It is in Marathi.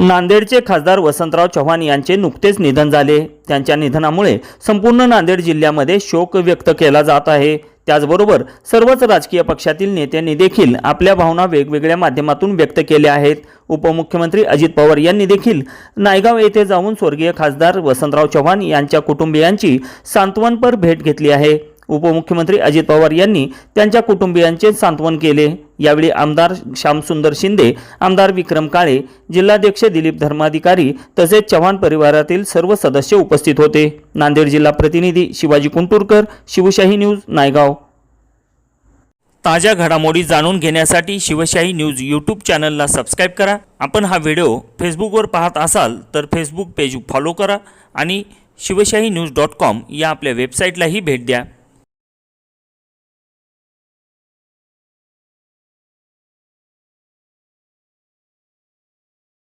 नांदेडचे खासदार वसंतराव चव्हाण यांचे नुकतेच निधन झाले. त्यांच्या निधनामुळे संपूर्ण नांदेड जिल्ह्यामध्ये शोक व्यक्त केला जात आहे. त्याचबरोबर सर्वच राजकीय पक्षातील नेत्यांनी देखील आपल्या भावना वेगवेगळ्या माध्यमातून व्यक्त केल्या आहेत. उपमुख्यमंत्री अजित पवार यांनी देखील नायगाव येथे जाऊन स्वर्गीय खासदार वसंतराव चव्हाण यांच्या कुटुंबियांची सांत्वनपर भेट घेतली आहे. उपमुख्यमंत्री अजित पवार यांनी त्यांच्या कुटुंबियांचे सांत्वन केले. यावेळी आमदार श्यामसुंदर शिंदे आमदार विक्रम काळे जिल्हाध्यक्ष दिलीप धर्माधिकारी तसेच चव्हाण परिवारातील सर्व सदस्य उपस्थित होते. नांदेड जिल्हा प्रतिनिधी शिवाजी कुंटुरकर शिवशाही न्यूज नायगाव. ताज्या घडामोडी जाणून घेण्यासाठी शिवशाही न्यूज यूट्यूब चॅनलला सबस्क्राईब करा. आपण हा व्हिडिओ फेसबुकवर पाहत असाल तर फेसबुक पेज फॉलो करा आणि शिवशाही न्यूज डॉट कॉम या आपल्या वेबसाईटलाही भेट द्या.